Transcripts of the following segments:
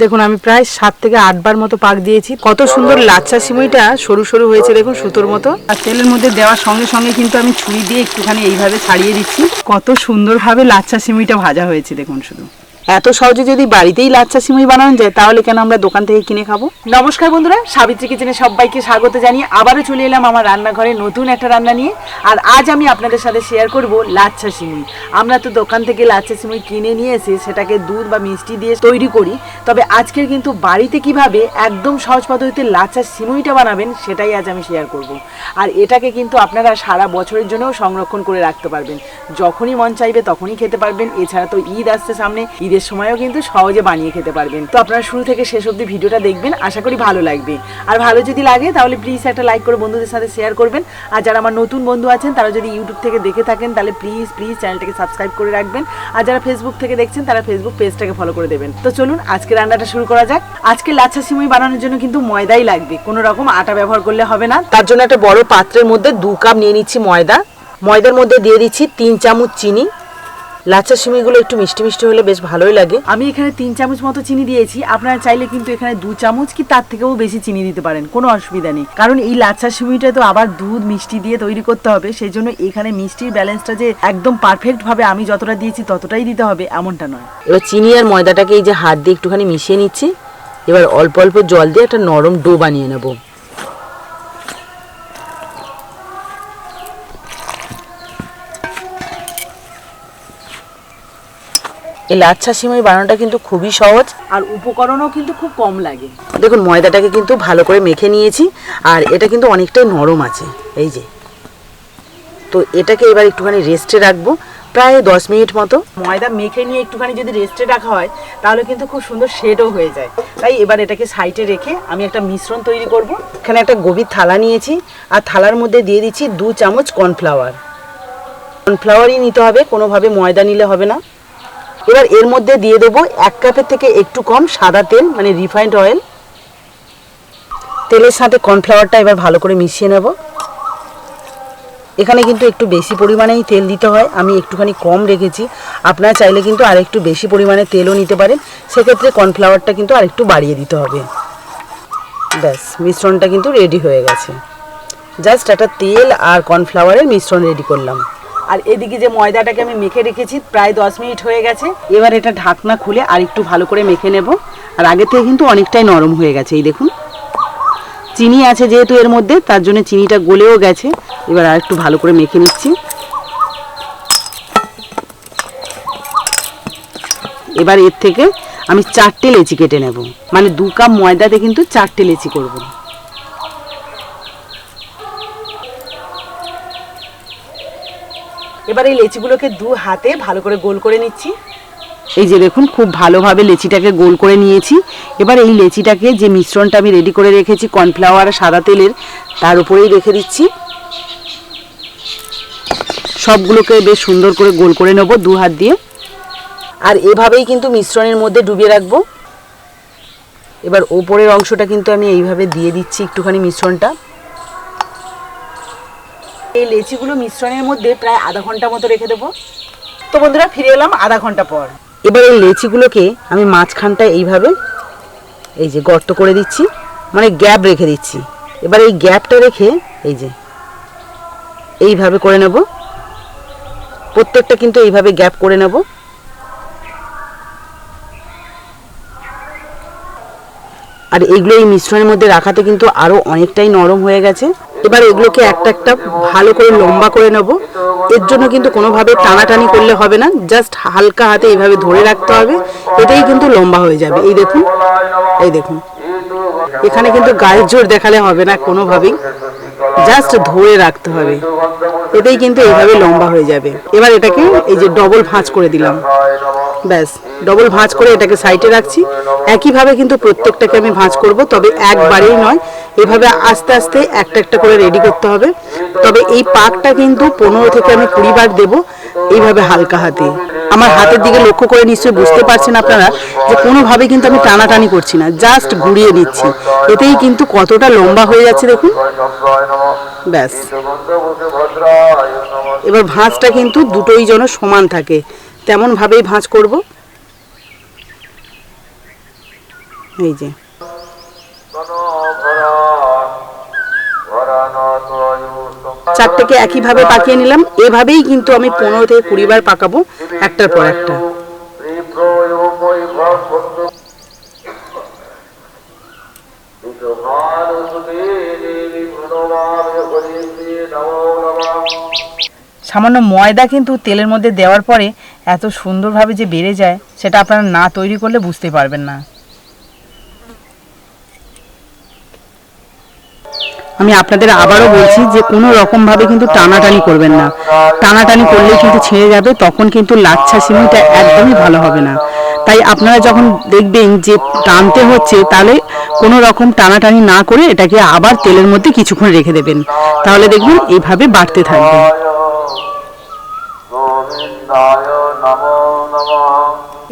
দেখুন, আমি প্রায় সাত থেকে আটবার মতো পাক দিয়েছি। কত সুন্দর লাচ্ছা সিমুইটা সরু সরু হয়েছে, দেখুন, সুতোর মতো। আর তেলের মধ্যে দেওয়ার সঙ্গে সঙ্গে কিন্তু আমি ছুরি দিয়ে একটুখানি এইভাবে ছাড়িয়ে দিচ্ছি। কত সুন্দরভাবে লাচ্ছা সিমুইটা ভাজা হয়েছে, দেখুন শুধু। এত সহজে যদি বাড়িতেই লাচ্ছা সিমুই বানানো যায়, তাহলে কেন আমরা দোকান থেকে কিনে খাব? নমস্কার বন্ধুরা, সাবিত্রী কিচেনে সবাইকে স্বাগত জানিয়ে আবারও চলে এলাম আমার রান্নাঘরে নতুন একটা রান্না নিয়ে। আর আজ আমি আপনাদের সাথে শেয়ার করব লাচ্ছা সিমুই। আমরা তো দোকান থেকে লাচ্ছা সিমুই কিনে নিয়ে এসে সেটাকে দুধ বা মিষ্টি দিয়ে তৈরি করি। তবে আজকের কিন্তু বাড়িতে কীভাবে একদম সহজ পদ্ধতিতে লাচ্ছা সিমুইটা বানাবেন, সেটাই আজ আমি শেয়ার করব। আর এটাকে কিন্তু আপনারা সারা বছরের জন্যও সংরক্ষণ করে রাখতে পারবেন। যখনই মন চাইবে তখনই খেতে পারবেন। এছাড়া তো ঈদ আসছে সামনে, ঈদের সময়ও কিন্তু সহজে বানিয়ে খেতে পারবেন। তো আপনারা শুরু থেকে শেষ অবধি ভিডিওটা দেখবেন, আশা করি ভালো লাগবে। আর ভালো যদি লাগে তাহলে প্লিজ একটা লাইক করে বন্ধুদের সাথে শেয়ার করবেন। আর যারা আমার নতুন বন্ধু আছেন, তারা যদি ইউটিউব থেকে দেখে থাকেন, তাহলে প্লিজ প্লিজ চ্যানেলটাকে সাবস্ক্রাইব করে রাখবেন। আর যারা ফেসবুক থেকে দেখছেন, তারা ফেসবুক পেজটাকে ফলো করে দেবেন। তো চলুন আজকে রান্নাটা শুরু করা যাক। আজকে লাচ্ছা সিমুই বানানোর জন্য কিন্তু ময়দাই লাগবে। কোনো রকম আটা ব্যবহার করলে হবে না। তার জন্য একটা বড় পাত্রের মধ্যে দু কাপ নিয়ে নিচ্ছি ময়দা। ময়দার মধ্যে দিয়ে দিচ্ছি তিন চামচ চিনি। লাচ্ছা সিমিগুলো একটু মিষ্টি মিষ্টি হলে বেশ ভালোই লাগে। আমি এখানে তিন চামচ মতো চিনি দিয়েছি। আপনারা চাইলে কিন্তু এখানে দু চামচ কি তার থেকেও বেশি চিনি দিতে পারেন। কোনো অসুবিধা নেই। কারণ এই লাচ্ছা সিমিটা তো আবার দুধ মিষ্টি দিয়ে তৈরি করতে হবে। সেই জন্য এখানে মিষ্টির ব্যালেন্সটা যে একদম পারফেক্ট ভাবে আমি যতটা দিয়েছি ততটাই দিতে হবে এমনটা নয়। এবার চিনি আর ময়দাটাকে এই যে হাত দিয়ে একটুখানি মিশিয়ে নিচ্ছি। এবার অল্প অল্প জল দিয়ে একটা নরম ডো বানিয়ে নেব। এই লাচ্ছা সিমাই বানানোটা কিন্তু খুবই সহজ। আর উপকরণও কিন্তু খুব কম লাগে। দেখুন ময়দাটাকে কিন্তু ভালো করে মেখে নিয়েছি আর এটা কিন্তু অনেকটাই নরম আছে এই যে। তো এটাকে এবার একটুখানি রেস্টে রাখব প্রায় দশ মিনিট মতো। ময়দা মেখে নিয়ে একটুখানি যদি রেস্টে রাখা হয় তাহলে কিন্তু খুব সুন্দর শেডও হয়ে যায়। তাই এবার এটাকে সাইডে রেখে আমি একটা মিশ্রণ তৈরি করব। এখানে একটা গভীর থালা নিয়েছি আর থালার মধ্যে দিয়ে দিচ্ছি দু চামচ কর্নফ্লাওয়ার কর্নফ্লাওয়ারই নিতে হবে কোনোভাবে ময়দা নিলে হবে না। এবার এর মধ্যে দিয়ে দেবো এক কাপের থেকে একটু কম সাদা তেল মানে রিফাইন্ড অয়েল তেলের সাথে কর্নফ্লাওয়ারটা এবার ভালো করে মিশিয়ে নেব। এখানে কিন্তু একটু বেশি পরিমাণেই তেল দিতে হয়, আমি একটুখানি কম রেখেছি। আপনারা চাইলে কিন্তু আর একটু বেশি পরিমাণে তেলও নিতে পারেন, সেক্ষেত্রে কর্নফ্লাওয়ারটা কিন্তু আর একটু বাড়িয়ে দিতে হবে। ব্যাস, মিশ্রণটা কিন্তু রেডি হয়ে গেছে। জাস্ট একটা তেল আর কর্নফ্লাওয়ারের মিশ্রণ রেডি করলাম। আর এদিকে যে ময়দাটাকে আমি মেখে রেখেছি, প্রায় দশ মিনিট হয়ে গেছে। এবার এটা ঢাকনা খুলে আর একটু ভালো করে মেখে নেব। আর আগে থেকে কিন্তু অনেকটাই নরম হয়ে গেছে, এই দেখুন। চিনি আছে যেহেতু এর মধ্যে, তার জন্য চিনিটা গলেও গেছে। এবার আর একটু ভালো করে মেখে নিচ্ছি। এবার এর থেকে আমি চারটে লেচি কেটে নেব। মানে দু কাপ ময়দাতে কিন্তু চারটে লেচি করব। এবার এই লেচিগুলোকে দু হাতে ভালো করে গোল করে নিচ্ছি। এই যে দেখুন, খুব ভালোভাবে লেচিটাকে গোল করে নিয়েছি। এবার এই লেচিটাকে যে মিশ্রণটা আমি রেডি করে রেখেছি কর্নফ্লাওয়ার সাদা তেলের, তার উপরেই রেখে দিচ্ছি। সবগুলোকে বেশ সুন্দর করে গোল করে নেব দু হাত দিয়ে। আর এভাবেই কিন্তু মিশ্রণের মধ্যে ডুবিয়ে রাখব। এবার ওপরের অংশটা কিন্তু আমি এইভাবে দিয়ে দিচ্ছি একটুখানি মিশ্রণটা। এই লেচিগুলো মিশ্রণের মধ্যে প্রায় আধা ঘণ্টা মতো রেখে দেবো। তো বন্ধুরা, ফিরে এলাম আধা ঘণ্টা পর। এবার এই লেচিগুলোকে আমি মাঝখানটা এইভাবে এই যে গর্ত করে দিচ্ছি মানে গ্যাপ রেখে দিচ্ছি। এবার এই গ্যাপটা রেখে এই যে এইভাবে করে নেব। প্রত্যেকটা কিন্তু এইভাবে গ্যাপ করে নেব। আর এগুলো এই মিশ্রণের মধ্যে রাখাতে কিন্তু আরও অনেকটাই নরম হয়ে গেছে। এবার এগুলোকে একটা একটা ভালো করে লম্বা করে নেব। এর জন্য কিন্তু কোনোভাবে টানাটানি করলে হবে না জাস্ট হালকা হাতে এইভাবে ধরে রাখতে হবে এটাই কিন্তু লম্বা হয়ে যাবে। এই দেখুন এই দেখুন। এখানে কিন্তু গায়ের জোর দেখালে হবে না কোনোভাবেই জাস্ট ধরে রাখতে হবে। এটাই কিন্তু এইভাবে লম্বা হয়ে যাবে। এবার এটাকে এই যে ডবল ভাঁজ করে দিলাম। ব্যাস ডবল ভাঁজ করে এটাকে সাইডে রাখছি। একইভাবে কিন্তু প্রত্যেকটাকে আমি ভাঁজ করব, তবে একবারেই নয় এভাবে আস্তে আস্তে একটা একটা করে রেডি করতে হবে। তবে এই পাকটা কিন্তু পনেরো থেকে আমি কুড়ি বার দেবো এইভাবে হালকা হাতে। আমার হাতের দিকে লক্ষ্য করে নিশ্চয়ই বুঝতে পারছেন আপনারা যে কোনোভাবে কিন্তু আমি টানাটানি করছি না জাস্ট ঘুরিয়ে দিচ্ছি এতেই কিন্তু কতটা লম্বা হয়ে যাচ্ছে দেখুন। ব্যাস। এবার ভাঁজটা কিন্তু দুটোই যেন সমান থাকে। তেমনভাবেই ভাঁজ করব। এই যে। চারটেকে একইভাবে পাকিয়ে নিলাম। এভাবেই কিন্তু আমি পনেরো থেকে কুড়ি বার পাকাবো, একটার পর একটা। সামান্য ময়দা কিন্তু তেলের মধ্যে দেওয়ার পরে এত সুন্দরভাবে যে বেড়ে যায়, সেটা আপনারা না তৈরি করলে বুঝতে পারবেন না। আমি আপনাদের আবারও বলছি যে কোনো রকমভাবে কিন্তু টানাটানি করবেন না। টানাটানি করলে কিন্তু ছিঁড়ে যাবে, তখন কিন্তু লাচ্ছা সিমুইটা একদমই ভালো হবে না। তাই আপনারা যখন দেখবেন যে টানতে হচ্ছে, তাহলে কোনো রকম টানাটানি না করে এটাকে আবার তেলের মধ্যে কিছুক্ষণ রেখে দেবেন। তাহলে দেখবেন এইভাবে বাড়তে থাকবে।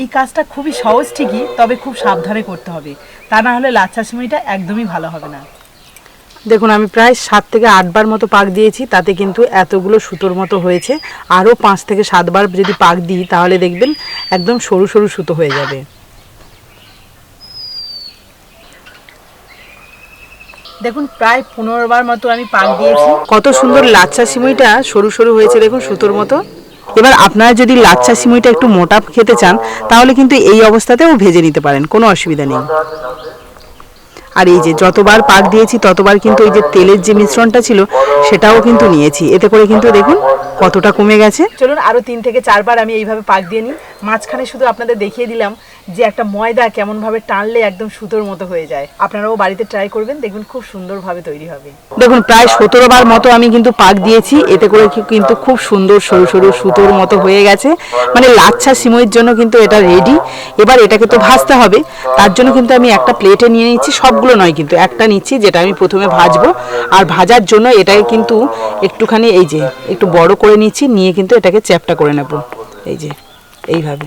এই কাজটা খুবই সহজ ঠিকই, তবে খুব সাবধানে করতে হবে। তা না হলে লাচ্ছা সিমুইটা একদমই ভালো হবে না। দেখুন আমি প্রায় সাত থেকে আটবার মতো পাক দিয়েছি তাতে কিন্তু এতগুলো সুতোর মতো হয়েছে। আরও পাঁচ থেকে সাতবার যদি পাক দিই তাহলে দেখবেন একদম সরু সরু সুতো হয়ে যাবে। দেখুন প্রায় পনেরো বার মতো আমি পাক দিয়েছি। কত সুন্দর লাচ্ছা সিমুইটা সরু সরু হয়েছে দেখুন সুতোর মতো। এবার আপনারা যদি লাচ্ছা সিমুইটা একটু মোটা খেতে চান তাহলে কিন্তু এই অবস্থাতেও ভেজে নিতে পারেন কোনো অসুবিধা নেই। আর এই যে যতবার পাক দিয়েছি, ততবার কিন্তু এই যে তেলের যে মিশ্রণটা ছিল, সেটাও কিন্তু নিয়েছি। এতে করে কিন্তু দেখুন কতটা কমে গেছে? চলুন আরও তিন থেকে চারবার আমি এইভাবে পাক দিয়ে নিই। মাঝখানে শুধু আপনাদের দেখিয়ে দিলাম যে একটা ময়দা কেমন ভাবে টানলে একদম সুতোর মতো হয়ে যায়। আপনারাও বাড়িতে ট্রাই করবেন দেখবেন খুব সুন্দরভাবে তৈরি হবে। দেখুন প্রায় সতেরো বার মতো আমি কিন্তু পাক দিয়েছি এতে করে কিন্তু খুব সুন্দর সরু সরু সুতোর মতো হয়ে গেছে। মানে লাচ্ছা সিমইয়ের জন্য কিন্তু এটা রেডি এবার এটাকে তো ভাজতে হবে। তার জন্য কিন্তু আমি একটা প্লেটে নিয়ে নিচ্ছি সবগুলো নয় কিন্তু একটা নিচ্ছি যেটা আমি প্রথমে ভাজবো। আর ভাজার জন্য এটাকে কিন্তু একটুখানি এই যে একটু বড় করে নিচ্ছি নিয়ে কিন্তু এটাকে চ্যাপটা করে নেব। এই যে, এইভাবে।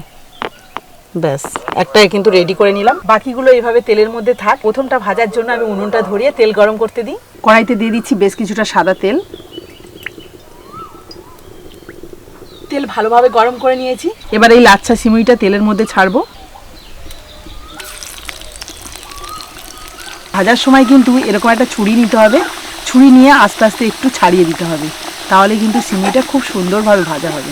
ব্যাস একটা কিন্তু রেডি করে নিলাম। বাকিগুলো এইভাবে তেলের মধ্যে থাক। প্রথমটা ভাজার জন্য আমি উনুনটা ধরিয়ে তেল গরম করতে দিই। কড়াইতে দিয়ে দিচ্ছি বেশ কিছুটা সাদা তেল। তেল ভালোভাবে গরম করে নিয়েছি। এবার এই লাচ্ছা সিমুইটা তেলের মধ্যে ছাড়বো। ভাজার সময় কিন্তু এরকম একটা ছুরি নিতে হবে। ছুরি নিয়ে আস্তে আস্তে একটু ছাড়িয়ে দিতে হবে। তাহলে কিন্তু সিমুইটা খুব সুন্দরভাবে ভাজা হবে।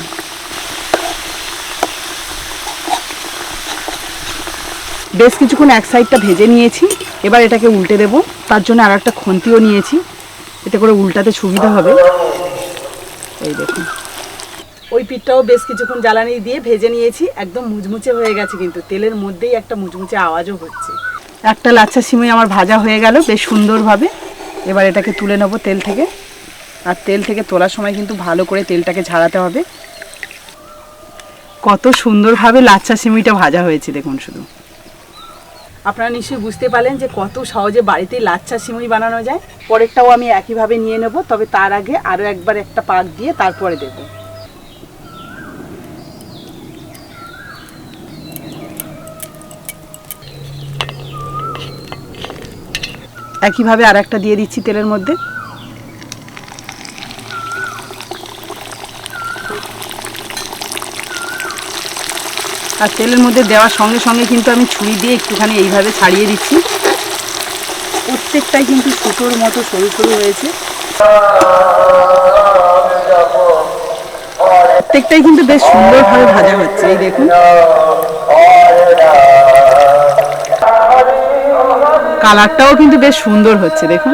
বেশ কিছুক্ষণ এক সাইডটা ভেজে নিয়েছি, এবার এটাকে উল্টে দেব। তার জন্য আর একটা খন্তিও নিয়েছি, এতে করে উল্টাতে সুবিধা হবে। এই দেখুন। ওই পিঠটাও বেশ কিছুক্ষণ জ্বালানি দিয়ে ভেজে নিয়েছি, একদম মুচমুচে হয়ে গেছে কিন্তু, তেলের মধ্যেই একটা মুচমুচে আওয়াজও হচ্ছে। একটা লাচ্ছা সিমই আমার ভাজা হয়ে গেল, বেশ সুন্দরভাবে। এবার এটাকে তুলে নেব তেল থেকে। আর তেল থেকে তোলার সময় কিন্তু ভালো করে তেলটাকে ঝাড়াতে হবে। কত সুন্দরভাবে লাচ্ছা সিমিটা ভাজা হয়েছে, দেখুন শুধু। আপনারা নিশ্চয়ই বুঝতে পারলেন যে কত সহজে বাড়িতে লাচ্ছা সিমুই বানানো যায়। পরেরটাও আমি একইভাবে নিয়ে নেব, তবে তার আগে আরও একবার একটা পাক দিয়ে তারপরে দেব। একইভাবে আর একটা দিয়ে দিচ্ছি তেলের মধ্যে। আর তেলের মধ্যে দেওয়ার সঙ্গে সঙ্গে কিন্তু আমি ছুরি দিয়ে একটুখানি এইভাবে ছাড়িয়ে দিচ্ছি। প্রত্যেকটাই কিন্তু সুতোর মতো সরু সরু হয়েছে। প্রত্যেকটাই কিন্তু বেশ সুন্দরভাবে ভাজা হচ্ছে, এই দেখুন। কালারটাও কিন্তু বেশ সুন্দর হচ্ছে, দেখুন।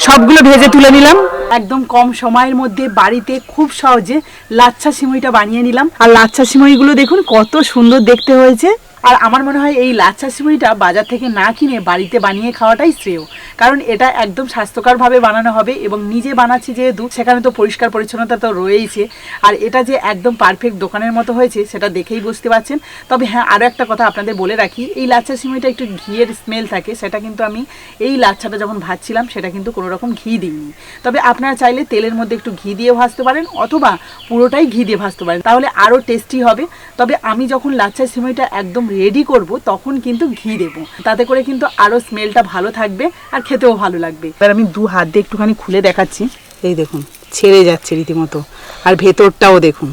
সবগুলো ভেজে তুলে নিলাম। একদম কম সময়ের মধ্যে বাড়িতে খুব সহজে লাচ্ছা সিমুইটা বানিয়ে নিলাম। আর লাচ্ছা সিমুইগুলো দেখুন কত সুন্দর দেখতে হয়েছে। আর আমার মনে হয় এই লাচ্ছা সিমইটা বাজার থেকে না কিনে বাড়িতে বানিয়ে খাওয়াটাই শ্রেয়। কারণ এটা একদম স্বাস্থ্যকরভাবে বানানো হবে এবং নিজে বানাচ্ছি যেহেতু, সেখানে তো পরিষ্কার পরিচ্ছন্নতা তো রয়েইছে। আর এটা যে একদম পারফেক্ট দোকানের মতো হয়েছে, সেটা দেখেই বুঝতে পারছেন। তবে হ্যাঁ আরও একটা কথা আপনাদের বলে রাখি, এই লাচ্ছা সিমইটা একটু ঘিয়ের স্মেল থাকে, সেটা কিন্তু আমি এই লাচ্ছাটা যখন ভাজছিলাম, সেটা কিন্তু কোনো রকম ঘি দিইনি। তবে আপনারা চাইলে তেলের মধ্যে একটু ঘি দিয়ে ভাজতে পারেন, অথবা পুরোটাই ঘি দিয়ে ভাজতে পারেন, তাহলে আরও টেস্টি হবে। তবে আমি যখন লাচ্ছা সিমইটা একদম রেডি করব, তখন কিন্তু ঘি দেবো। তাতে করে কিন্তু আরও স্মেলটা ভালো থাকবে আর খেতেও ভালো লাগবে। এবার আমি দু হাত দিয়ে একটুখানি খুলে দেখাচ্ছি। এই দেখুন, ছেড়ে যাচ্ছে রীতিমতো। আর ভেতরটাও দেখুন,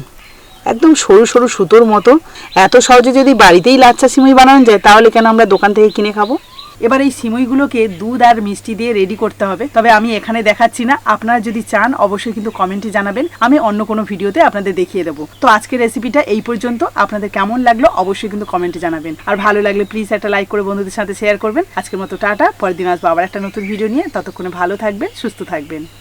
একদম সরু সরু সুতোর মতো। এত সহজে যদি বাড়িতেই লাচ্চা সিমুই বানানো যায়, তাহলে কেন আমরা দোকান থেকে কিনে খাব? এবার এই সিমুইগুলোকে দুধ আর মিষ্টি দিয়ে রেডি করতে হবে। তবে আমি এখানে দেখাচ্ছি না। আপনারা যদি চান, অবশ্যই কিন্তু কমেন্টে জানাবেন। আমি অন্য কোনো ভিডিওতে আপনাদের দেখিয়ে দেবো। তো আজকের রেসিপিটা এই পর্যন্ত। আপনাদের কেমন লাগল অবশ্যই কিন্তু কমেন্টে জানাবেন। আর ভালো লাগলে প্লিজ একটা লাইক করে বন্ধুদের সাথে শেয়ার করবেন। আজকের মতো টাটা। পরের দিন আসব আবার একটা নতুন ভিডিও নিয়ে। ততক্ষণে ভালো থাকবেন, সুস্থ থাকবেন।